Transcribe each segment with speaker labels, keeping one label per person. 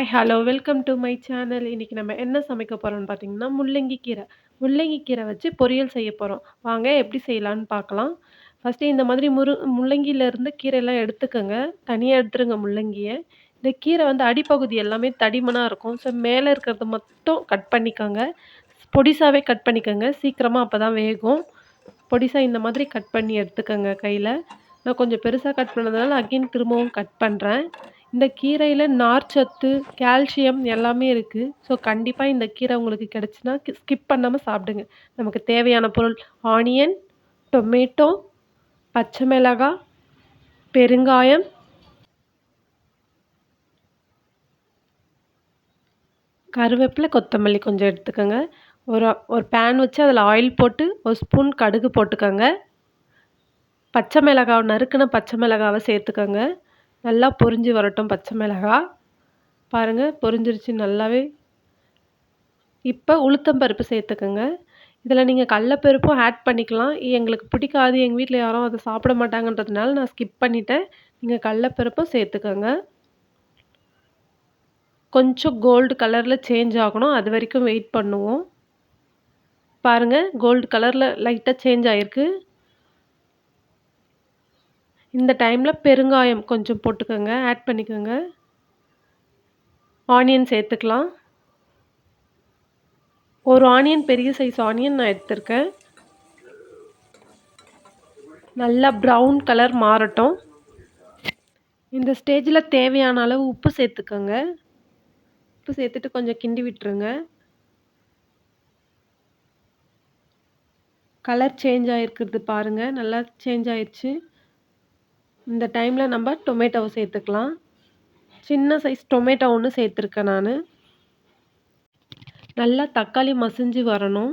Speaker 1: Hi hello welcome to my channel இன்றைக்கி நம்ம என்ன சமைக்க போகிறோம்னு பார்த்தீங்கன்னா முள்ளங்கி கீரை. முள்ளங்கி கீரை வச்சு பொரியல் செய்ய போகிறோம் வாங்க எப்படி செய்யலான்னு பார்க்கலாம். ஃபஸ்ட்டு இந்த மாதிரி முரு முள்ளங்கியிலேருந்து கீரையெல்லாம் எடுத்துக்கோங்க. தனியாக எடுத்துருங்க முள்ளங்கியை. இந்த கீரை வந்து அடிப்பகுதி எல்லாமே தடிமனாக இருக்கும். ஸோ மேலே இருக்கிறத மட்டும் கட் பண்ணிக்கோங்க. பொடிசாவே கட் பண்ணிக்கோங்க. சீக்கிரமாக அப்போ தான் வேகும். பொடிசாக இந்த மாதிரி கட் பண்ணி எடுத்துக்கோங்க கையில். நான் கொஞ்சம் பெருசாக கட் பண்ணதுனால அகைன் திரும்பவும் கட் பண்ணுறேன் இந்த கீரையில் நார்ச்சத்து கால்சியம் எல்லாமே இருக்குது ஸோ கண்டிப்பாக இந்த கீரை உங்களுக்கு கிடச்சின்னா ஸ்கிப் பண்ணாமல் சாப்பிடுங்க. நமக்கு தேவையான பொருள் ஆனியன் டொமேட்டோ பச்சை மிளகாய் பெருங்காயம். கருவேப்பிலை கொத்தமல்லி கொஞ்சம் எடுத்துக்கோங்க. ஒரு ஒரு பேன் வச்சு அதில் ஆயில் போட்டு ஒரு ஸ்பூன் கடுகு போட்டுக்கோங்க. பச்சை மிளகாய் நறுக்குன பச்சை மிளகாவை சேர்த்துக்கோங்க. நல்லா பொரிஞ்சு வரட்டும் பச்சை மிளகாய் பாருங்கள் பொரிஞ்சிருச்சு நல்லாவே. இப்போ உளுத்தம்பருப்பு சேர்த்துக்கோங்க. இதில் நீங்கள் கடலப்பருப்பும் ஆட் பண்ணிக்கலாம். எங்களுக்கு பிடிக்காது எங்கள் வீட்டில் யாரும் அதை சாப்பிட மாட்டாங்கன்றதுனால நான் ஸ்கிப் பண்ணிவிட்டேன் நீங்கள் கடலப்பருப்பும் சேர்த்துக்கோங்க. கொஞ்சம் கோல்டு கலரில் சேஞ்ச் ஆகணும். அது வரைக்கும் வெயிட் பண்ணுவோம். பாருங்கள் கோல்டு கலரில் லைட்டாக சேஞ்ச் ஆகிருக்கு இந்த டைமில் பெருங்காயம் கொஞ்சம் போட்டுக்கோங்க ஆட் பண்ணிக்கோங்க. ஆனியன் சேர்த்துக்கலாம். ஒரு ஆனியன் பெரிய சைஸ் ஆனியன் நான் எடுத்திருக்கேன். நல்லா ப்ரௌன் கலர் மாறட்டும். இந்த ஸ்டேஜில் தேவையான அளவு உப்பு சேர்த்துக்கோங்க. உப்பு சேர்த்துட்டு கொஞ்சம் கிண்டி விட்டுருங்க. கலர் சேஞ்ச் ஆகிருக்கிறது பாருங்கள் நல்லா சேஞ்ச் ஆயிடுச்சு இந்த டைமில் நம்ம டொமேட்டோவை சேர்த்துக்கலாம். சின்ன சைஸ் டொமேட்டோ ஒன்று சேர்த்துருக்கேன் நான். நல்லா தக்காளி மசிஞ்சு வரணும்.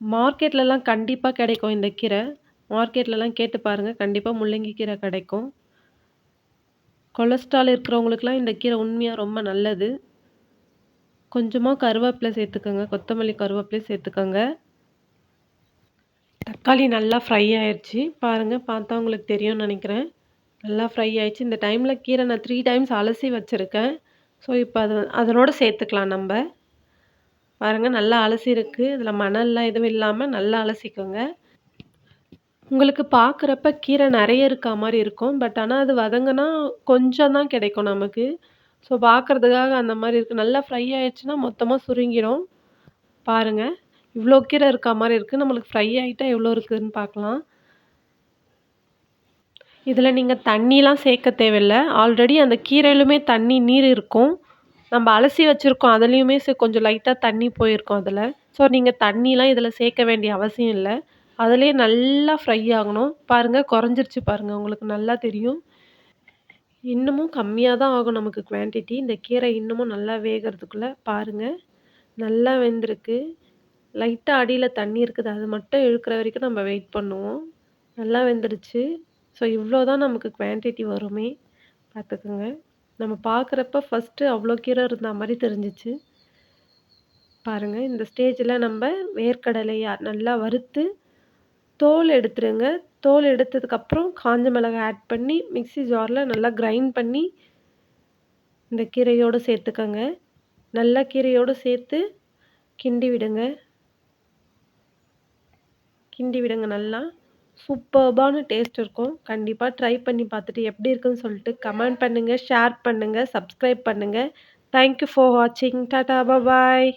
Speaker 1: மார்க்கெட்லலாம் கண்டிப்பாக கிடைக்கும் இந்த கீரை. மார்க்கெட்லலாம் கேட்டு பாருங்கள் கண்டிப்பாக முள்ளங்கி கீரை கிடைக்கும். கொலஸ்ட்ரால் இருக்கிறவங்களுக்குலாம் இந்த கீரை உண்மையாக ரொம்ப நல்லது. கொஞ்சமாக கருவேப்பிலை சேர்த்துக்கோங்க. கொத்தமல்லி கருவேப்பிலை சேர்த்துக்கோங்க. தக்காளி நல்லா ஃப்ரை ஆயிடுச்சு பாருங்கள் பார்த்தா உங்களுக்கு தெரியும்னு நினைக்கிறேன். நல்லா ஃப்ரை ஆயிடுச்சு இந்த டைமில் கீரை நான் த்ரீ டைம்ஸ் அலசி வச்சுருக்கேன். ஸோ இப்போ அது அதனோட சேர்த்துக்கலாம் நம்ம. பாருங்கள் நல்லா அலசி இருக்குது இதில் மணல்லாம் எதுவும் இல்லாமல் நல்லா அலசிக்கோங்க. உங்களுக்கு பார்க்குறப்ப கீரை நிறைய இருக்கா மாதிரி இருக்கும். பட் ஆனால் அது வதங்கினா கொஞ்சம் தான் கிடைக்கும் நமக்கு. ஸோ பார்க்குறதுக்காக அந்த மாதிரி இருக்குது நல்லா ஃப்ரை ஆயிடுச்சுன்னா மொத்தமாக சுருங்கிடும். பாருங்கள் இவ்வளோ கீரை இருக்கா மாதிரி இருக்குது நம்மளுக்கு ஃப்ரை ஆகிட்டா எவ்வளோ இருக்குதுன்னு பார்க்கலாம் இதில் நீங்கள் தண்ணிலாம் சேர்க்க தேவையில்ல. ஆல்ரெடி அந்த கீரையிலுமே தண்ணி நீர் இருக்கும். நம்ம அலசி வச்சுருக்கோம். அதுலேயுமே சே கொஞ்சம் லைட்டாக தண்ணி போயிருக்கும் அதில். ஸோ நீங்கள் தண்ணிலாம் இதில் சேர்க்க வேண்டிய அவசியம் இல்லை. அதிலே நல்லா ஃப்ரை ஆகணும். பாருங்கள் குறைஞ்சிருச்சு பாருங்கள் உங்களுக்கு நல்லா தெரியும். இன்னமும் கம்மியாக தான் ஆகும் நமக்கு குவான்டிட்டி இந்த கீரை இன்னமும் நல்லா வேகிறதுக்குள்ளே பாருங்கள் நல்லா வெந்திருக்கு. லைட்டாக அடியில் தண்ணி இருக்குது. அது மட்டும் இழுக்கிற வரைக்கும் நம்ம வெயிட் பண்ணுவோம். நல்லா வெந்துடுச்சு. ஸோ இவ்வளோ தான் நமக்கு குவான்டிட்டி வருமே. பார்த்துக்குங்க. நம்ம பார்க்குறப்ப ஃபஸ்ட்டு அவ்வளோ கீரை இருந்த மாதிரி தெரிஞ்சிச்சு. பாருங்கள் இந்த ஸ்டேஜில் நம்ம வேர்க்கடலையை நல்லா வறுத்து தோல் எடுத்துருங்க. தோல் எடுத்ததுக்கப்புறம் காஞ்ச மிளகாய் ஆட் பண்ணி மிக்ஸி ஜாரில் நல்லா கிரைண்ட் பண்ணி இந்த கீரையோடு சேர்த்துக்கோங்க. நல்லா கீரையோடு சேர்த்து கிண்டி விடுங்க. கிண்டி விடுங்க நல்லா. சூப்பர்பான டேஸ்ட் இருக்கும். கண்டிப்பாக ட்ரை பண்ணி பார்த்துட்டு எப்படி இருக்குன்னு சொல்லிட்டு கமெண்ட் பண்ணுங்கள் ஷேர் பண்ணுங்கள் சப்ஸ்கிரைப் பண்ணுங்கள் தேங்க்யூ ஃபார் வாட்சிங் டாடா பாய்